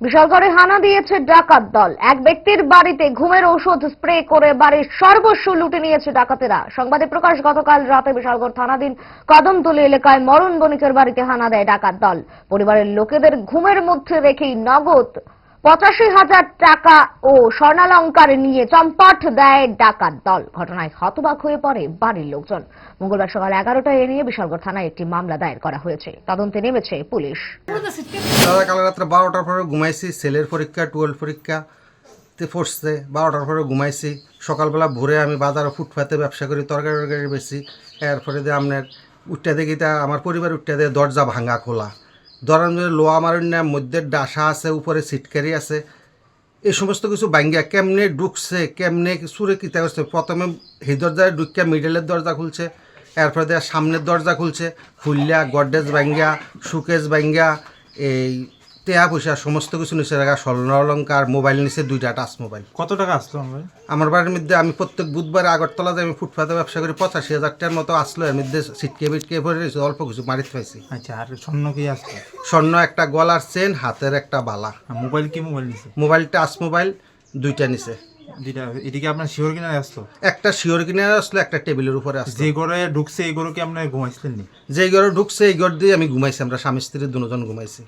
বিশালগড়ে হানা দিয়েছে ডাকাত দল। এক ব্যক্তির বাড়িতে ঘুমের ওষুধ স্প্রে করে বাড়ির সর্বস্ব লুটে নিয়েছে ডাকাতেরা। সংবাদে প্রকাশ, গতকাল রাতে বিশালগড় থানাধীন কদমতলি এলাকায় মরণ বণিকের বাড়িতে হানা দেয় ডাকাত দল। পরিবারের লোকেদের ঘুমের মধ্যে রেখেই নগদ পঁচাশি হাজার টাকা ও স্বর্ণালঙ্কার নিয়ে চম্পট দেয় ডাকাত দল। ঘটনায় হতবাক হয়ে পড়ে বাড়ির লোকজন। মঙ্গলবার সকাল এগারোটায় এ নিয়ে বিশালগড় থানায় একটি মামলা দায়ের করা হয়েছে। তদন্তে নেমেছে পুলিশ। দাদা, কাল রাত্রে বারোটার পরে ঘুমাইছি ছেলের পরীক্ষা, টুয়েলভ পরীক্ষা, তে বারোটার পরে ঘুমাইছি। সকালবেলা ভোরে আমি বাজারে ফুটপাতে ব্যবসা করি, তরকারি টরকারি বেশি। এরপরে দিয়ে আপনার উঠতে দেখি তা, আমার পরিবার উঠতে দিয়ে, দরজা ভাঙা খোলা। দরজার লোয়া মারণ্যের মধ্যে ডাসা আছে, উপরে সিটকারি আছে। এই সমস্ত কিছু বাঙ্গিয়া কেমনে ঢুকছে, কেমনে সুরে কিতা করছে প্রথমে এই দরজায় ঢুকিয়া মিডলের দরজা খুলছে, এরপরে দেওয়া সামনের দরজা খুলছে খুললিয়া গডরেজ ব্যাঙ্গিয়া সুকেজ বাঙ্গিয়া এই টেয়া পয়সা সমস্ত কিছু নিচে রাখা স্বর্ণ অলঙ্কার মোবাইল নিচে দুইটা টাচ মোবাইল। কত টাকা আসলো ভাই? আমার বাড়ির মধ্যে আমি প্রত্যেক বুধবার আগরতলাতে আমি ফুটপাতে ব্যবসা করি পঁচাশি হাজার টাকার মতো আসলো এর মধ্যে সিটকে বিটকে ভরে রয়েছে অল্প কিছু মারিতে পাইছি আচ্ছা আর স্বর্ণ কি আসলো? স্বর্ণ একটা গলার চেন হাতের একটা বালা। মোবাইল কি মোবাইল নিছে? মোবাইল টাচ মোবাইল দুইটা নিচে এদিকে আপনার শিওর আসলো? একটা শিওর আসলো একটা টেবিলের উপরে আসলো। যে ঘরে ঢুকছে এই ঘরে কি আপনি ঘুমাইছিলেন নি? যে ঘরে ঢুকছে এই ঘর দিয়ে আমি ঘুমাইছি আমরা স্বামী স্ত্রী দুজন ঘুমাইছি।